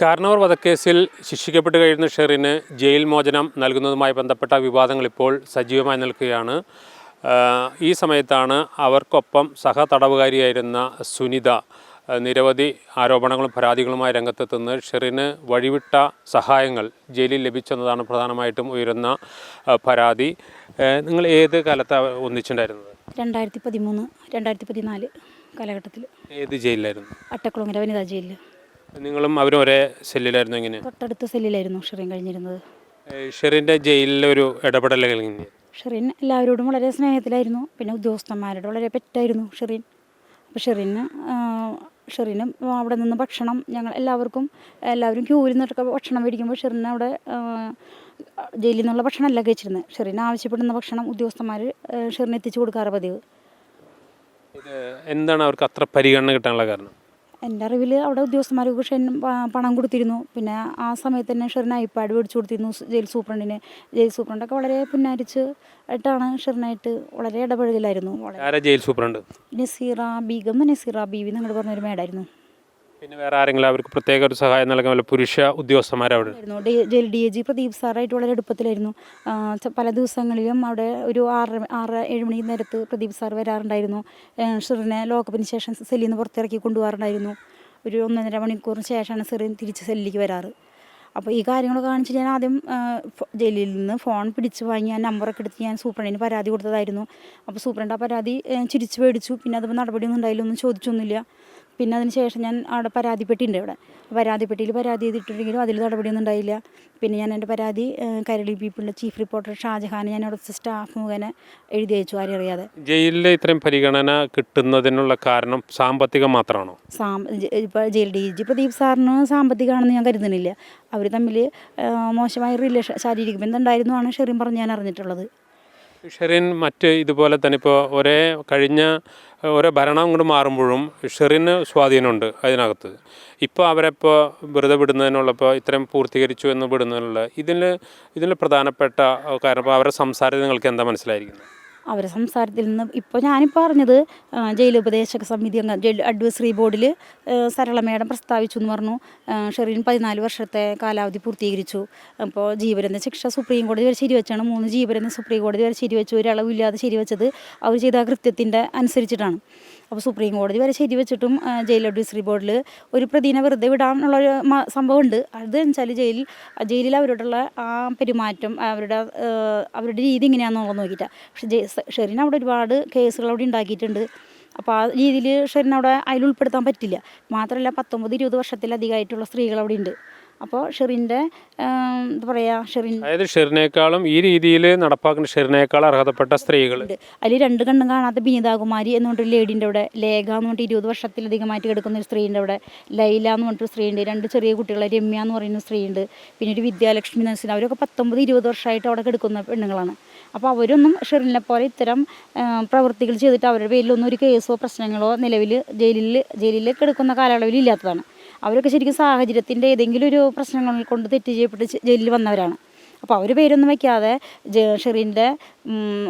കാർണവർ വധക്കേസിൽ ശിക്ഷിക്കപ്പെട്ട് കഴിയുന്ന ഷെറിന് ജയിൽ മോചനം നൽകുന്നതുമായി ബന്ധപ്പെട്ട വിവാദങ്ങൾ ഇപ്പോൾ സജീവമായി നിൽക്കുകയാണ്. ഈ സമയത്താണ് അവർക്കൊപ്പം സഹ തടവുകാരിയായിരുന്ന സുനിത നിരവധി ആരോപണങ്ങളും പരാതികളുമായി രംഗത്തെത്തുന്നത്. ഷെറിന് വഴിവിട്ട സഹായങ്ങൾ ജയിലിൽ ലഭിച്ചെന്നതാണ് പ്രധാനമായിട്ടും ഉയരുന്ന പരാതി. നിങ്ങൾ ഏത് കാലത്താണ് ഒന്നിച്ചിട്ടുണ്ടായിരുന്നത് രണ്ടായിരത്തി പതിമൂന്ന് രണ്ടായിരത്തി പതിനാല് കാലഘട്ടത്തിൽ. ഏത് ജയിലിലായിരുന്നു? അട്ടക്കുളങ്ങര വനിതാ ജയിലിൽ നിങ്ങളും അവരും ഒരേ സെല്ലിലായിരുന്നു എങ്ങനെ തൊട്ടടുത്ത സെല്ലിലായിരുന്നു ഷെറിൻ കഴിഞ്ഞിരുന്നത്. ഷെറിന്റെ ജയിലിലെ ഒരു ഇടപെടൽ എങ്ങനെയാണ് ഷെറിൻ എല്ലാവരോടും വളരെ സ്നേഹത്തിലായിരുന്നു. പിന്നെ ഉദ്യോഗസ്ഥന്മാരോട് വളരെ പെറ്റായിരുന്നു ഷെറിൻ. അപ്പോൾ ഷെറിന് ഷെറിനും അവിടെ നിന്ന് ഭക്ഷണം ഞങ്ങൾ എല്ലാവർക്കും എല്ലാവരും ക്യൂവിൽ നിന്നൊക്കെ ഭക്ഷണം മേടിക്കുമ്പോൾ ഷെറിന് അവിടെ ജയിലിൽ നിന്നുള്ള ഭക്ഷണമല്ല കഴിച്ചിരുന്നത് ഷെറിന് ആവശ്യപ്പെടുന്ന ഭക്ഷണം ഉദ്യോഗസ്ഥന്മാർ ഷെറിന് എത്തിച്ചു കൊടുക്കാറ് പതിവ്. എന്താണ് അവർക്ക് അത്ര പരിഗണന കിട്ടാനുള്ള കാരണം? എന്റെ അറിവിൽ അവിടെ ഉദ്യോഗസ്ഥന്മാർക്ക് ഷെൻ പണം കൊടുത്തിരുന്നു. പിന്നെ ആ സമയത്ത് തന്നെ ഷെറിന് ഐപാഡ് മേടിച്ചു കൊടുത്തിരുന്നു ജയിൽ സൂപ്രണ്ടിന്. ജയിൽ സൂപ്രണ്ടൊക്കെ വളരെ പുന്നാരിച്ച് ആയിട്ടാണ് ഷെറിനായിട്ട് വളരെ ഇടപഴകലായിരുന്നു. വളരെ ജയിൽ സൂപ്രണ്ട്? നസീറ ബീഗം നസീറ ബീവി എന്നങ്ങോട്ട് പറഞ്ഞൊരു മേഡായിരുന്നു. പിന്നെ വേറെ ആരെങ്കിലും അവർക്ക് പ്രത്യേക ഒരു സഹായം നൽകാൻ പുരുഷ ഉദ്യോഗസ്ഥന്മാർ അവിടെ ഡി- എ ജി പ്രദീപ് സാറായിട്ട് വളരെ അടുപ്പത്തിലായിരുന്നു. പല ദിവസങ്ങളിലും അവിടെ ഒരു ആറ് ആറ് ഏഴ് മണി നേരത്ത് പ്രദീപ് സാർ വരാറുണ്ടായിരുന്നു. ഷിറിനെ ലോക്കപ്പിന് ശേഷം സെല്ലിൽ നിന്ന് പുറത്തിറക്കി കൊണ്ടുപോകാറുണ്ടായിരുന്നു. ഒരു ഒന്നര മണിക്കൂറിന് ശേഷമാണ് സെറിൻ തിരിച്ച് സെല്ലിലേക്ക് വരാറ്. അപ്പോൾ ഈ കാര്യങ്ങളൊക്കെ കാണിച്ച് ഞാൻ ആദ്യം ജയിലിൽ നിന്ന് ഫോൺ പിടിച്ച് വാങ്ങി ആ നമ്പറൊക്കെ എടുത്ത് ഞാൻ സൂപ്രണ്ടിന് പരാതി കൊടുത്തതായിരുന്നു. അപ്പോൾ സൂപ്രണ്ട് ആ പരാതി ചിരിച്ചു മേടിച്ചു പിന്നെ അതുപോലെ നടപടിയൊന്നും ഉണ്ടായില്ല ഒന്നും ചോദിച്ചൊന്നുമില്ല. പിന്നെ അതിന് ശേഷം ഞാൻ അവിടെ പരാതിപ്പെട്ടിട്ടുണ്ട് ഇവിടെ. പരാതിപ്പെട്ടിയിൽ പരാതി ചെയ്തിട്ടുണ്ടെങ്കിലും അതിൽ നടപടിയൊന്നും ഉണ്ടായില്ല. പിന്നെ ഞാൻ എന്റെ പരാതി കരളി പീപ്പിളിന്റെ ചീഫ് റിപ്പോർട്ടർ ഷാജഹാനെ ഞാൻ അവിടുത്തെ സ്റ്റാഫ് മുഖേന എഴുതി അയച്ചു ആരും അറിയാതെ. ജയിലിലെ ഇത്രയും പരിഗണന കിട്ടുന്നതിനുള്ള കാരണം സാമ്പത്തികം മാത്രമാണോ? ഇപ്പോൾ ജയിൽ ഡി ജി പ്രദീപ് സാറിന് സാമ്പത്തികമാണെന്ന് ഞാൻ കരുതുന്നില്ല. അവർ തമ്മിൽ മോശമായ റിലേഷൻ ശാരീരിക ബന്ധം ഉണ്ടായിരുന്നു ആണ് ഷെറിൻ പറഞ്ഞ് ഞാൻ അറിഞ്ഞിട്ടുള്ളത്. ഷെറിൻ മറ്റ് ഇതുപോലെ തന്നെ ഇപ്പോൾ ഒരേ കഴിഞ്ഞ ഓരോ ഭരണം അങ്ങോട്ട് മാറുമ്പോഴും ഷെറിന് സ്വാധീനമുണ്ട് അതിനകത്ത്. ഇപ്പോൾ അവരെപ്പോൾ വെറുതെ വിടുന്നതിനുള്ളപ്പോൾ ഇത്രയും പൂർത്തീകരിച്ചു എന്ന് വിടുന്നതിനുള്ള ഇതിൽ ഇതിൽ പ്രധാനപ്പെട്ട കാരണം അവരുടെ സംസാരം നിങ്ങൾക്ക് എന്താ മനസ്സിലായിരിക്കുന്നത്? അവരെ സംസാരത്തിൽ നിന്ന് ഇപ്പോൾ ഞാനിപ്പോൾ ജയിൽ ഉപദേശക സമിതി അംഗം ജയിൽ അഡ്വൈസറി ബോർഡിൽ സരള മേഡം പ്രസ്താവിച്ചു എന്ന് പറഞ്ഞു. ഷെറീൻ പതിനാല് വർഷത്തെ കാലാവധി പൂർത്തീകരിച്ചു. അപ്പോൾ ജീവരെന്ന ശിക്ഷ സുപ്രീം കോടതി വരെ ശരിവെച്ചാണ്. മൂന്ന് ജീവരന്ത സുപ്രീം കോടതി വരെ ശരിവെച്ചു. ഒരളവില്ലാതെ ശരിവെച്ചത് അവർ ചെയ്ത കൃത്യത്തിന്റെ അനുസരിച്ചിട്ടാണ്. അപ്പോൾ സുപ്രീം കോടതി വരെ ശരി വെച്ചിട്ടും ജയിൽ അഡ്വൈസറി ബോർഡിൽ ഒരു പ്രതിനെ വെറുതെ വിടാനുള്ള ഒരു സംഭവമുണ്ട്. അത് വെച്ചാൽ ജയിലിൽ ജയിലിൽ അവരോടുള്ള ആ പെരുമാറ്റം അവരുടെ അവരുടെ രീതി എങ്ങനെയാണെന്നുള്ളത് നോക്കിയിട്ടാണ് പക്ഷേ ജെ ഷെറിൻ അവിടെ ഒരുപാട് കേസുകൾ അവിടെ ഉണ്ടാക്കിയിട്ടുണ്ട്. അപ്പോൾ ആ രീതിയിൽ ഷെറിൻ അവിടെ അതിൽ ഉൾപ്പെടുത്താൻ പറ്റില്ല. മാത്രമല്ല പത്തൊമ്പത് ഇരുപത് വർഷത്തിലധികമായിട്ടുള്ള സ്ത്രീകൾ അവിടെ ഉണ്ട് അപ്പോൾ ഷെറിന്റെ എന്താ പറയുക ഷെറിൻ അതായത് ഷെറിനേക്കാളും ഈ രീതിയിൽ നടപ്പാക്കുന്ന ഷെറിനേക്കാൾ അർഹതപ്പെട്ട സ്ത്രീകൾ അതിൽ രണ്ട് കണ്ണും കാണാത്ത ബിനിതാകുമാരി എന്ന് പറഞ്ഞിട്ട് ലേഡീന്റെ അവിടെ ലേഖ എന്ന് പറഞ്ഞിട്ട് ഇരുപത് വർഷത്തിലധികമായിട്ട് കിടക്കുന്ന ഒരു സ്ത്രീന്റെ അവിടെ ലൈല എന്ന് പറഞ്ഞിട്ട് സ്ത്രീയുണ്ട് രണ്ട് ചെറിയ കുട്ടികളെ രമ്യ എന്ന് പറയുന്ന സ്ത്രീയുണ്ട് പിന്നെ ഒരു വിദ്യാലക്ഷ്മി നഴ്സിന് അവരൊക്കെ പത്തൊമ്പത് ഇരുപത് വർഷമായിട്ട് അവിടെ കിടക്കുന്ന പെണ്ണുങ്ങളാണ്. അപ്പോൾ അവരൊന്നും ഷെറിനെ പോലെ ഇത്തരം പ്രവൃത്തികൾ ചെയ്തിട്ട് അവരുടെ പേരിലൊന്നും ഒരു കേസോ പ്രശ്നങ്ങളോ നിലവിൽ ജയിലിൽ ജയിലിൽ കിടക്കുന്ന കാലയളവിൽ ഇല്ലാത്തതാണ്. അവരൊക്കെ ശരിക്കും സാഹചര്യത്തിന്റെ ഏതെങ്കിലും ഒരു പ്രശ്നങ്ങൾ കൊണ്ട് തെറ്റ് ചെയ്യപ്പെട്ട് ജയിലിൽ വന്നവരാണ്. അപ്പോൾ അവർ പേരൊന്നും വയ്ക്കാതെ ഷെറിന്റെ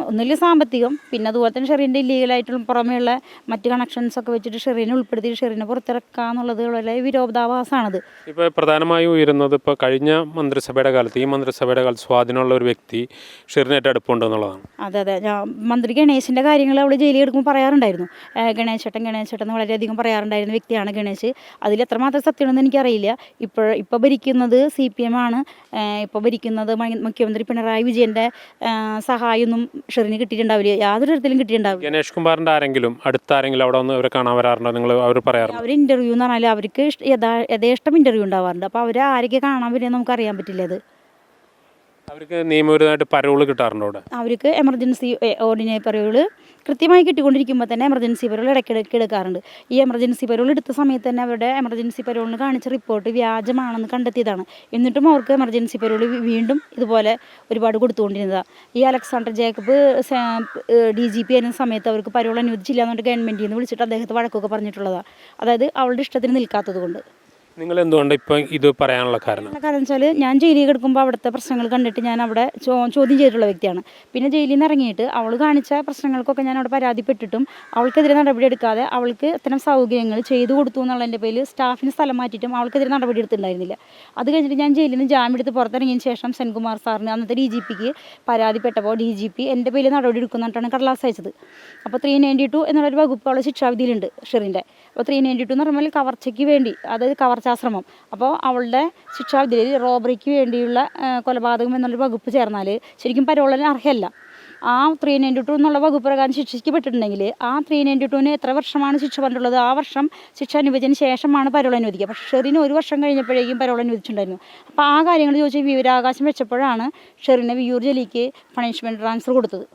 ഒന്നുമില്ല സാമ്പത്തികം പിന്നെ അതുപോലെ തന്നെ ഷെറിന്റെ ഇല്ലീഗലായിട്ടുള്ള പുറമെയുള്ള മറ്റ് കണക്ഷൻസ് ഒക്കെ വെച്ചിട്ട് ഷെറിനെ ഉൾപ്പെടുത്തി ഷെറിനെ പുറത്തിറക്കുക എന്നുള്ളത് വളരെ വിരോധാഭാസമാണത്. ഇപ്പോൾ പ്രധാനമായും ഉയരുന്നത് ഇപ്പോൾ കഴിഞ്ഞ മന്ത്രിസഭയുടെ കാലത്ത് ഈ മന്ത്രിസഭയുടെ കാലത്ത് സ്വാധീനമുള്ള ഒരു വ്യക്തി ഷെറിനായിട്ട് അടുപ്പമുണ്ട് എന്നുള്ളതാണ്. അതെ അതെ. ഞാൻ മന്ത്രി ഗണേശിന്റെ കാര്യങ്ങൾ അവിടെ ജയിലിൽ എടുക്കുമ്പോൾ പറയാറുണ്ടായിരുന്നു. ഗണേശേട്ടൻ ഗണേശേട്ടൻ എന്ന് വളരെയധികം പറയാറുണ്ടായിരുന്ന വ്യക്തിയാണ് ഗണേശ്. അതിൽ എത്രമാത്രം സത്യമാണെന്ന് എനിക്കറിയില്ല. ഇപ്പോൾ ഇപ്പോൾ ഭരിക്കുന്നത് സി പി എം ആണ്. ഇപ്പോൾ ഭരിക്കുന്നത് മുഖ്യമന്ത്രി പിണറായി വിജയന്റെ സഹായമൊന്നും ഷെറിന് കിട്ടിയിട്ടുണ്ടാവില്ല. യാതൊരു തരത്തിലും കിട്ടിയിട്ടുണ്ടാവില്ല. ഗണേഷ് കുമാറിന്റെ ആരെങ്കിലും അടുത്ത ആരെങ്കിലും അവിടെ വന്ന് അവരെ കാണാൻ വരാറുണ്ടോ? നിങ്ങൾ അവർ പറയാറുണ്ട്? അവർ ഇന്റർവ്യൂ എന്ന് പറഞ്ഞാൽ അവർക്ക് യഥാ യഥേഷ്ടം ഇന്റർവ്യൂ ഉണ്ടാവാറുണ്ട്. അപ്പോൾ അവരെ ആരൊക്കെ കാണാൻ വരുന്നത് നമുക്ക് അറിയാൻ പറ്റില്ല അത്. അവർക്ക് നിയമപരമായിട്ട് പരോൾ കിട്ടാറുണ്ടോ അവിടെ? അവർക്ക് എമർജൻസി ഓർഡിനറി പരവുകൾ കൃത്യമായി കിട്ടിക്കൊണ്ടിരിക്കുമ്പോൾ തന്നെ എമർജൻസി പരോൾ ഇടയ്ക്കിടയ്ക്ക് എടുക്കാറുണ്ട്. ഈ എമർജൻസി പരോൾ എടുത്ത സമയത്ത് തന്നെ അവരുടെ എമർജൻസി പരോളിന് കാണിച്ച റിപ്പോർട്ട് വ്യാജമാണെന്ന് കണ്ടെത്തിയതാണ്. എന്നിട്ടും അവർക്ക് എമർജൻസി പരോൾ വീണ്ടും ഇതുപോലെ ഒരുപാട് കൊടുത്തുകൊണ്ടിരുന്നതാണ് ഈ Alexander Jacob D G P ആയിരുന്ന സമയത്ത് അവർക്ക് പരോൾ അനുവദിച്ചില്ല എന്നുകൊണ്ട് ഗവൺമെന്റിൽ നിന്ന് വിളിച്ചിട്ട് അദ്ദേഹത്തെ വഴക്കൊക്കെ പറഞ്ഞിട്ടുള്ളതാണ് അതായത് അവളുടെ ഇഷ്ടത്തിന് നിൽക്കാത്തത് കൊണ്ട്. നിങ്ങൾ എന്തുകൊണ്ട് ഇപ്പം ഇത് പറയാനുള്ള കാരണം? കാരണം വെച്ചാൽ ഞാൻ ജയിലിൽ കിടക്കുമ്പോൾ അവിടുത്തെ പ്രശ്നങ്ങൾ കണ്ടിട്ട് ഞാൻ അവിടെ ചോദ്യം ചെയ്തിട്ടുള്ള വ്യക്തിയാണ്. പിന്നെ ജയിലിൽ നിന്ന് ഇറങ്ങിയിട്ട് അവൾ കാണിച്ച പ്രശ്നങ്ങൾക്കൊക്കെ ഞാൻ അവിടെ പരാതിപ്പെട്ടിട്ടും അവൾക്കെതിരെ നടപടി എടുക്കാതെ അവൾക്ക് അത്തരം സൗകര്യങ്ങൾ ചെയ്തു കൊടുത്തു എന്നുള്ളതിന്റെ പേരിൽ സ്റ്റാഫിന് സ്ഥലം മാറ്റിയിട്ടും അവൾക്കെതിരെ നടപടി എടുത്തിട്ടുണ്ടായിരുന്നില്ല. അത് കഴിഞ്ഞിട്ട് ഞാൻ ജയിലിൽ നിന്ന് ജാമ്യം എടുത്ത് പുറത്തിറങ്ങിയതിന് ശേഷം സെൻകുമാർ സാറിന് അന്നത്തെ ഡി ജി പിക്ക് പരാതിപ്പെട്ടപ്പോൾ ഡി ജി പി എന്റെ പേരിൽ നടപടി എടുക്കുന്നിട്ടാണ് കടലാസ് അയച്ചത്. അപ്പോൾ ത്രീ നയന്റി ടു എന്നുള്ളൊരു വകുപ്പ് അവളെ ശിക്ഷാവിധിയിലുണ്ട് ഷെറിന്റെ അപ്പോൾ ത്രീ നയന്റി ടു എന്ന് പറയുമ്പോൾ കവർച്ചയ്ക്ക് വേണ്ടി അതായത് കവർച്ചാശ്രമം അപ്പോൾ അവളുടെ ശിക്ഷാവിധിയിൽ റോബറിക്ക് വേണ്ടിയുള്ള കൊലപാതകം എന്നുള്ള വകുപ്പ് ചേർന്നാൽ ശരിക്കും പരോളിന് അർഹയല്ല ആ ത്രീ നയന്റി ടു എന്നുള്ള വകുപ്പ് പ്രകാരം ശിക്ഷിക്കപ്പെട്ടിട്ടുണ്ടെങ്കിൽ ആ ത്രീ നയന്റി ടുവിന് എത്ര വർഷമാണ് ശിക്ഷ പറഞ്ഞിട്ടുള്ളത് ആ വർഷം ശിക്ഷ അനുവദിച്ചതിന് ശേഷമാണ് പരോൾ അനുവദിക്കുക. പക്ഷേ ഷെറിന് ഒരു വർഷം കഴിഞ്ഞപ്പോഴേക്കും പരോൾ അനുവദിച്ചിട്ടുണ്ടായിരുന്നു. അപ്പോൾ ആ കാര്യങ്ങൾ ചോദിച്ച് വിവരാവകാശം വെച്ചപ്പോഴാണ് ഷെറിന് വിയൂർ ജലിക്ക് പണിഷ്മെന്റ് ട്രാൻസ്ഫർ കൊടുത്തത്.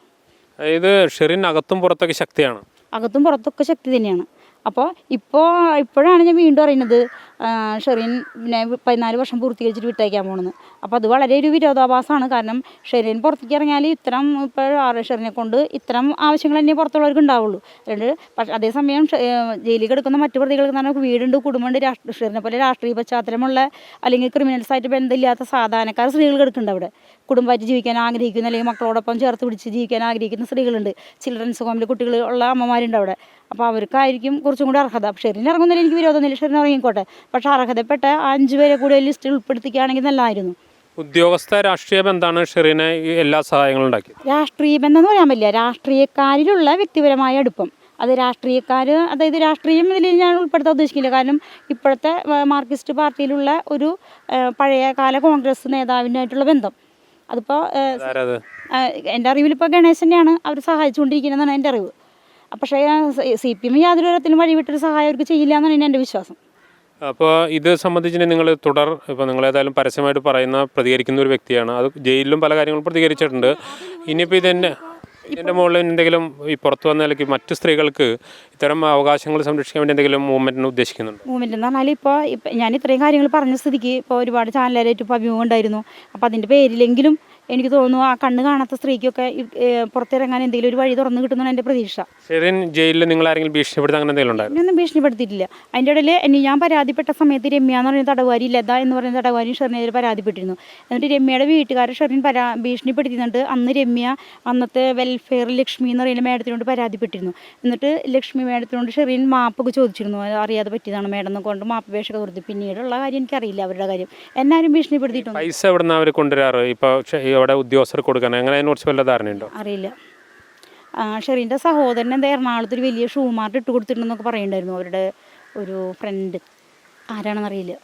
അതായത് ഷെറിൻ അകത്തും പുറത്തൊക്കെ ശക്തിയാണ്. അകത്തും പുറത്തൊക്കെ ശക്തി തന്നെയാണ്. അപ്പോൾ ഇപ്പോൾ ഇപ്പോഴാണ് ഞാൻ വീണ്ടും അറിയുന്നത്. പിന്നെ പതിനാല് വർഷം പൂർത്തീകരിച്ചിട്ട് വിട്ടയക്കാൻ പോകുന്നത് അപ്പോൾ അത് വളരെ ഒരു വിരോധാഭാസമാണ്. കാരണം ഷെറിൻ പുറത്തേക്ക് ഇറങ്ങിയാൽ ഇത്തരം ഇപ്പോൾ ആറ് ഷെറിനെ കൊണ്ട് ഇത്തരം ആവശ്യങ്ങൾ തന്നെ പുറത്തുള്ളവർക്ക് ഉണ്ടാവുള്ളൂ. അതുകൊണ്ട് പക്ഷേ അതേസമയം ജയിലിൽ കിടക്കുന്ന മറ്റു പ്രതികൾക്ക് തന്നെ വീടുണ്ട് കുടുംബമുണ്ട് രാഷ്ട്രീയ ഷെറിനെ പോലെ രാഷ്ട്രീയ പശ്ചാത്തലമുള്ള അല്ലെങ്കിൽ ക്രിമിനൽസായിട്ട് ബന്ധമില്ലാത്ത സാധാരണക്കാർ സ്ത്രീകൾ കിടക്കുന്നുണ്ട് അവിടെ. കുടുംബമായിട്ട് ജീവിക്കാൻ ആഗ്രഹിക്കുന്ന അല്ലെങ്കിൽ മക്കളോടൊപ്പം ചേർത്ത് പിടിച്ച് ജീവിക്കാൻ ആഗ്രഹിക്കുന്ന സ്ത്രീകളുണ്ട്. ചിൽഡ്രൻസ് ഹോമിലെ കുട്ടികൾ ഉള്ള അമ്മമാരുണ്ട് അവിടെ. അപ്പോൾ അവർക്കായിരിക്കും കുറച്ചും കൂടി അർഹത. ഷെറിന് ഇറങ്ങുന്നതിൽ എനിക്ക് വിരോധമൊന്നുമില്ല ഷെറിന് ഇറങ്ങിക്കോട്ടെ. പക്ഷേ അർഹതപ്പെട്ട അഞ്ചു പേരെ കൂടി ലിസ്റ്റിൽ ഉൾപ്പെടുത്തിക്കുകയാണെങ്കിൽ നല്ലതായിരുന്നു. ഉദ്യോഗസ്ഥ രാഷ്ട്രീയ ബന്ധമാണ് ഷെറിനെ എല്ലാ സഹായങ്ങളും ഉണ്ടാക്കി രാഷ്ട്രീയ ബന്ധം എന്ന് പറയാൻ പറ്റില്ല. രാഷ്ട്രീയക്കാരിലുള്ള വ്യക്തിപരമായ അടുപ്പം. അത് രാഷ്ട്രീയക്കാർ അതായത് രാഷ്ട്രീയം ഇതിൽ ഞാൻ ഉൾപ്പെടുത്താൻ ഉദ്ദേശിക്കില്ല കാരണം ഇപ്പോഴത്തെ മാർക്സിസ്റ്റ് പാർട്ടിയിലുള്ള ഒരു പഴയകാല പഴയ കാല കോൺഗ്രസ് നേതാവിനായിട്ടുള്ള ബന്ധം. അതിപ്പോൾ എന്റെ അറിവിൽ ഇപ്പോൾ ഗണേശനെയാണ് അവർ സഹായിച്ചുകൊണ്ടിരിക്കുന്നതെന്നാണ് എന്റെ അറിവ്. പക്ഷേ സി പി എം യാതൊരു തരത്തിലും വഴിവിട്ടൊരു സഹായം അവർക്ക് ചെയ്യില്ല എന്നാണ് എന്റെ വിശ്വാസം. അപ്പോൾ ഇത് സംബന്ധിച്ച് നിങ്ങൾ തുടർ ഇപ്പോൾ നിങ്ങൾ ഏതായാലും പരസ്യമായിട്ട് പറയുന്ന പ്രതികരിക്കുന്ന ഒരു വ്യക്തിയാണ്. അത് ജയിലിലും പല കാര്യങ്ങളും പ്രതികരിച്ചിട്ടുണ്ട്. ഇനിയിപ്പോൾ ഇതെന്നെ ഇതിന്റെ മുകളിൽ എന്തെങ്കിലും ഈ പുറത്തു വന്ന നിലയ്ക്ക് മറ്റു സ്ത്രീകൾക്ക് ഇത്തരം അവകാശങ്ങൾ സംരക്ഷിക്കാൻ വേണ്ടി എന്തെങ്കിലും മൂവ്മെന്റിന് ഉദ്ദേശിക്കുന്നുണ്ട്? മൂവ്മെന്റ് എന്ന് പറഞ്ഞാൽ ഇപ്പോൾ ഇപ്പം ഞാൻ ഇത്രയും കാര്യങ്ങൾ പറഞ്ഞ സ്ഥിതിക്ക് ഇപ്പോൾ ഒരുപാട് ചാനലുകാരായിട്ട് ഇപ്പോൾ അഭിമുഖം ഉണ്ടായിരുന്നു. അപ്പോൾ അതിന്റെ പേരിലെങ്കിലും എനിക്ക് തോന്നുന്നു ആ കണ്ണ് കാണാത്ത സ്ത്രീക്കൊക്കെ പുറത്തിറങ്ങാൻ എന്തെങ്കിലും ഒരു വഴി തുറന്നു കിട്ടുന്നതാണ് എന്റെ പ്രതീക്ഷ. ഷെറിൻ ജയിലിൽ നിങ്ങൾ ആരെങ്കിലും ഭീഷണിപ്പെടുത്താൻ അങ്ങനെ എന്തെങ്കിലും എന്നൊന്നും ഭീഷണിപ്പെടുത്തിയിട്ടില്ല. അതിന്റെ ഇടയിൽ എന്നെ ഞാൻ പരാതിപ്പെട്ട സമയത്ത് രമ്യ എന്ന് പറയുന്ന തടവുകാരി ലത എന്ന് പറയുന്ന തടവുകാരി ഷെറിനെതിരെ പരാതിപ്പെട്ടിരുന്നു. എന്നിട്ട് രമ്യയുടെ വീട്ടുകാരെ ഷെറിൻ പരാ ഭീഷണിപ്പെടുത്തിയിട്ടുണ്ട് അന്ന് രമ്യ അന്നത്തെ വെൽഫെയർ ലക്ഷ്മി എന്ന് പറയുന്ന മേഡത്തിനോട് പരാതിപ്പെട്ടിരുന്നു. എന്നിട്ട് ലക്ഷ്മി മേഡത്തിനോട് ഷെറിൻ മാപ്പൊക്കെ ചോദിച്ചിരുന്നു. അറിയാതെ പറ്റിയതാണ് മേഡം കൊണ്ട് മാപ്പ് അപേക്ഷ കൊടുത്തു. പിന്നീടുള്ള കാര്യം എനിക്കറിയില്ല അവരുടെ കാര്യം. എന്നാരും ഭീഷണിപ്പെടുത്തിയിട്ടുണ്ട് പൈസ എവിടെ നിന്ന് അവർ കൊണ്ടുവരാറ് ഇപ്പോൾ ഇവിടെ ഉദ്യോഗസ്ഥർ കൊടുക്കാൻ? അങ്ങനെ അതിനെക്കുറിച്ച് വല്ല ധാരണയുണ്ടോ? അറിയില്ല. ഷെറിന്റെ സഹോദരൻ എന്താ എറണാകുളത്ത് ഒരു വലിയ ഷൂ മാർട്ട് ഇട്ട് കൊടുത്തിട്ടുണ്ടെന്നൊക്കെ പറയുന്നുണ്ടായിരുന്നു അവരുടെ ഒരു ഫ്രണ്ട് ആരാണെന്ന് അറിയില്ല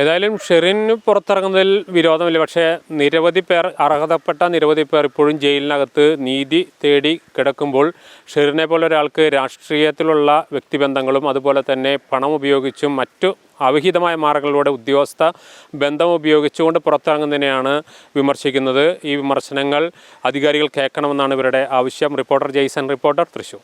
ഏതായാലും ഷെറിന് പുറത്തിറങ്ങുന്നതിൽ വിരോധമില്ല. പക്ഷേ നിരവധി പേർ അർഹതപ്പെട്ട നിരവധി പേർ ഇപ്പോഴും ജയിലിനകത്ത് നീതി തേടി കിടക്കുമ്പോൾ ഷെറിനെ പോലെ ഒരാൾക്ക് രാഷ്ട്രീയത്തിലുള്ള വ്യക്തിബന്ധങ്ങളും അതുപോലെ തന്നെ പണം ഉപയോഗിച്ചും മറ്റു അവിഹിതമായ മാർഗങ്ങളിലൂടെ ഉദ്യോഗസ്ഥ ബന്ധം ഉപയോഗിച്ചുകൊണ്ട് പുറത്തിറങ്ങുന്നതിനെയാണ് വിമർശിക്കുന്നത്. ഈ വിമർശനങ്ങൾ അധികാരികൾ കേൾക്കണമെന്നാണ് ഇവരുടെ ആവശ്യം. Reporter Jaison reporter Thrissur.